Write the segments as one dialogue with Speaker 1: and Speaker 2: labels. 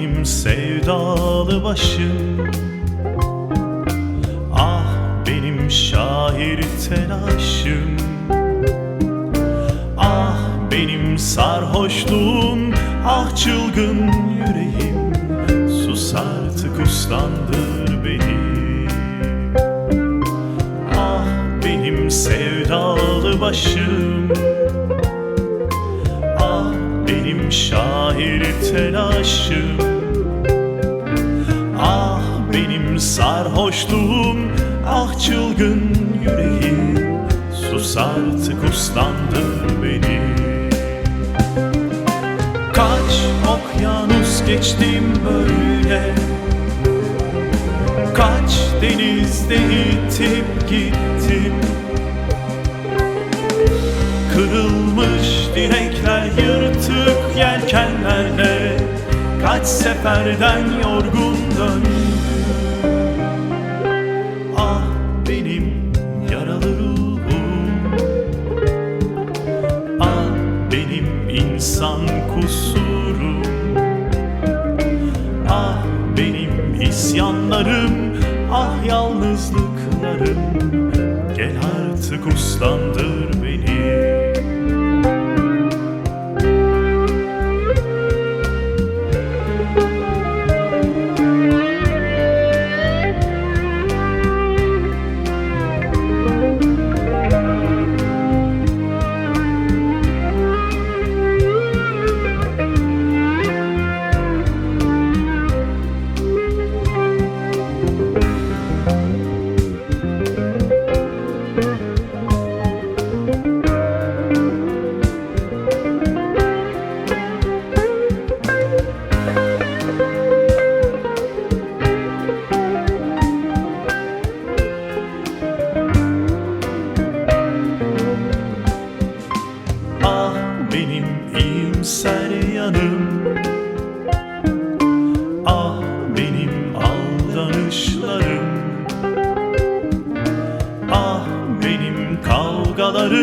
Speaker 1: benim sevdalı başım. Ah benim şair telaşım. Ah benim sarhoşluğum. Ah çılgın yüreğim. Sus artık uslandır beni. Ah benim sevdalı başım benim şair telaşım. Ah benim sarhoşluğum Ah çılgın yüreğim. Sus artık uslandır beni. Kaç okyanus geçtim böyle. Kaç denizde itip gittim. Kırılmış direkler yırtık yelkenlerle Kaç seferden yorgun döndüm. Ah benim yaralı ruhum. Ah benim insan kusurum. Ah benim isyanlarım Ah yalnızlıklarım. Gel artık uslandır beni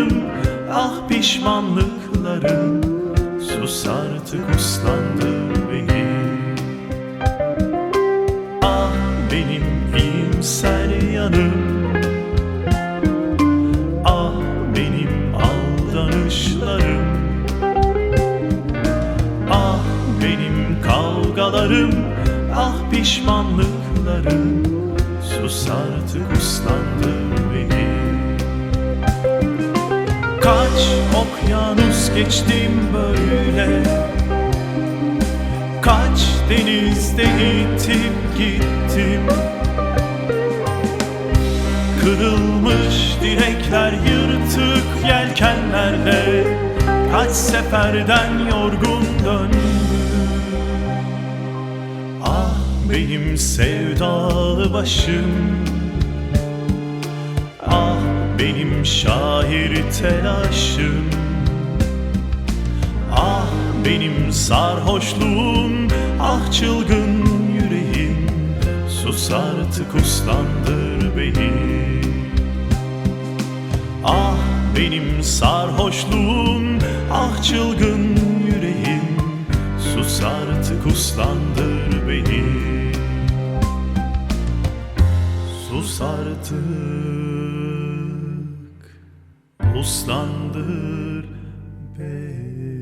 Speaker 1: kavgalarım Ah pişmanlıklarım. Sus artık uslandır beni. Ah benim iyimser yanım? Ah benim aldanışlarım. Ah benim kavgalarım. Ah pişmanlıklarım. Sus artık uslandır Kaç okyanus geçtim böyle? Kaç denizde itip gittim? Kırılmış direkler yırtık yelkenlerle Kaç seferden yorgun döndüm? Ah benim sevdalı başım benim şair telaşım. Ah benim sarhoşluğum Ah çılgın yüreğim. Sus artık uslandır beni. Ah benim sarhoşluğum Ah çılgın yüreğim. Sus artık uslandır beni. Sus artık Uslandır beni